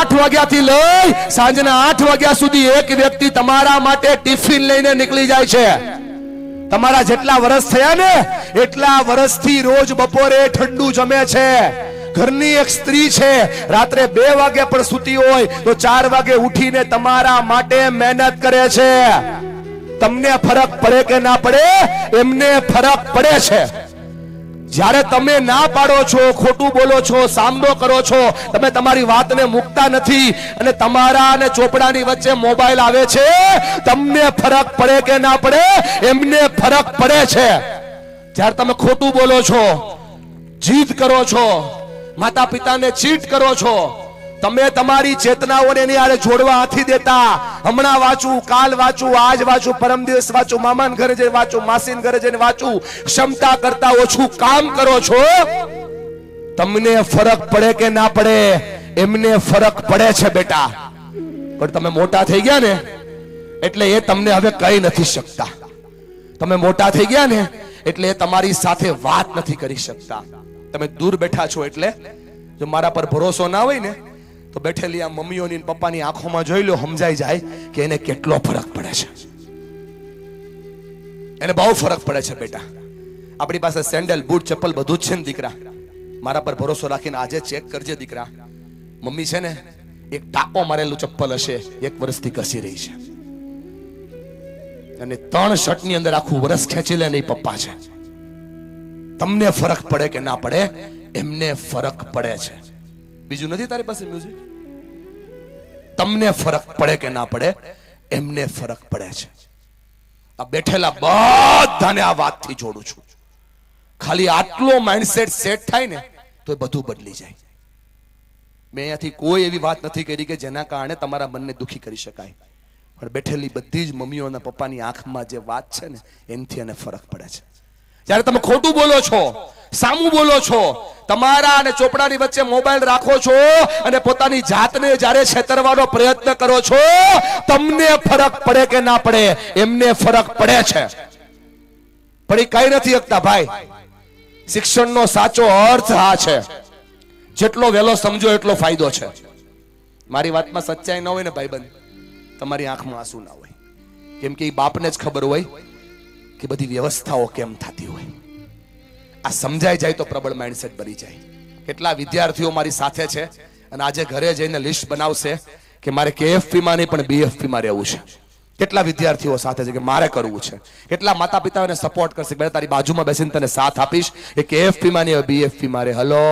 આઠ વાગ્યાથી લઈ સાંજના આઠ વાગ્યા સુધી એક વ્યક્તિ તમારા માટે ટિફિન લઈને નીકળી જાય છે. તમારા જેટલા વર્ષ થયા ને, એટલા વર્ષથી રોજ બપોરે ઠંડુ જમે છે. ઘરની એક સ્ત્રી છે, રાત્રે બે વાગે પણ સૂતી હોય તો ચાર વાગે ઉઠીને તમારા માટે મહેનત કરે છે. તમને ફરક પડે કે ના પડે? એમને ફરક પડે છે. જ્યારે તમે ના પાડો છો, ખોટું બોલો છો, સામનો કરો છો, તમે તમારી વાતને મૂકતા નથી અને તમારા અને ચોપડાની વચ્ચે મોબાઈલ આવે છે, તમને ફરક પડે કે ના પડે? એમને ફરક પડે છે. જ્યારે તમે ખોટું બોલો છો, જીદ કરો છો માતા પિતાને ચીટ કરો છો તમે તમારી ચેતનાઓને એની આડે જોડવા નથી દેતા. હમણાં વાંચું, કાલ વાંચું, આજ વાંચું, પરમ દિવસ વાંચું, મામાન ઘરે જઈને વાંચું, માસીન ઘરે જઈને વાંચું. ક્ષમતા કરતા ઓછું કામ કરો છો. તમને ફરક પડે કે ના પડે? એમને ફરક પડે છે બેટા. પણ તમે મોટા થઈ ગયા ને, એટલે એ તમને હવે કહી નથી શકતા. તમે મોટા થઈ ગયા ને, એટલે એ તમારી સાથે વાત નથી કરી શકતા. તમે દૂર બેઠા છો એટલે, જો મારા પર ભરોસો ના હોય ને તો બેઠેલી આ મમ્મીઓની પપ્પાની આંખોમાં જોઈ લો, સમજાઈ જાય કે એને કેટલો ફરક પડે છે. એને બહુ ફરક પડે છે બેટા. આપણી પાસે સેન્ડલ, બૂટ, ચપ્પલ બધું જ છે ને દીકરા. મારા પર ભરોસો રાખીને આજે ચેક કરજે દીકરા. મમ્મી છે ને, એક ટાકો મારેલું ચપ્પલ હશે, એક વર્ષથી ઘસી રહી છે. અને ત્રણ શર્ટની અંદર આખું વરસ ખેંચી લે નહીં પપ્પા છે. તમને ફરક પડે કે ના પડે, એમને ફરક પડે છે. બીજું નથી તારી પાસે મ્યુઝિક તમને ફરક પડે કે ના પડે, એમને ફરક પડે છે. આ બેઠેલા બધાને આ વાતથી જોડું છું. ખાલી આટલો માઇન્ડસેટ સેટ થાય ને, તો એ બધું બદલી જાય. મેં અહીંયાથી કોઈ એવી વાત નથી કરી કે જેના કારણે તમારા મનને દુખી કરી શકાય. પણ બેઠેલી બધી જ મમ્મીઓ અને પપ્પાની આંખમાં જે વાત છે ને, એનાથી એને ફરક પડે છે. જ્યારે તમે ખોટું બોલો છો સામું બોલો છો? તમારા અને ચોપડાની વચ્ચે મોબાઈલ રાખો છો અને પોતાની જાતને જ્યારે છેતરવાનો પ્રયત્ન કરો છો, તમને ફરક પડે કે ના પડે? એમને ફરક પડે છે. પણ એ કઈ નથી શકતા ભાઈ. શિક્ષણનો સાચો અર્થ આ છે. જેટલો વહેલો સમજો એટલો ફાયદો છે. મારી વાતમાં સચ્ચાઈ ન હોય ને ભાઈબંધ, તમારી આંખમાં આંસુ ના હોય. કેમ કે એ બાપને જ ખબર હોય કે બધી વ્યવસ્થાઓ કેમ થતી હોય. આ સમજાઈ જાય તો પ્રબળ માઇન્ડસેટ બની જાય. કેટલા વિદ્યાર્થીઓ મારી સાથે છે અને આજે ઘરે જઈને લિસ્ટ બનાવશે કે મારે કેએફપી માં નહીં, પણ બીએફપી માં રહેવું છે. કેટલા વિદ્યાર્થીઓ સાથે છે કે મારે કરવું છે? કેટલા માતા પિતાઓને સપોર્ટ કરશે બે તારી બાજુમાં બેસીને તને સાથ આપીશ, એ કેએફપી માં નહીં બીએફપી મારે હલો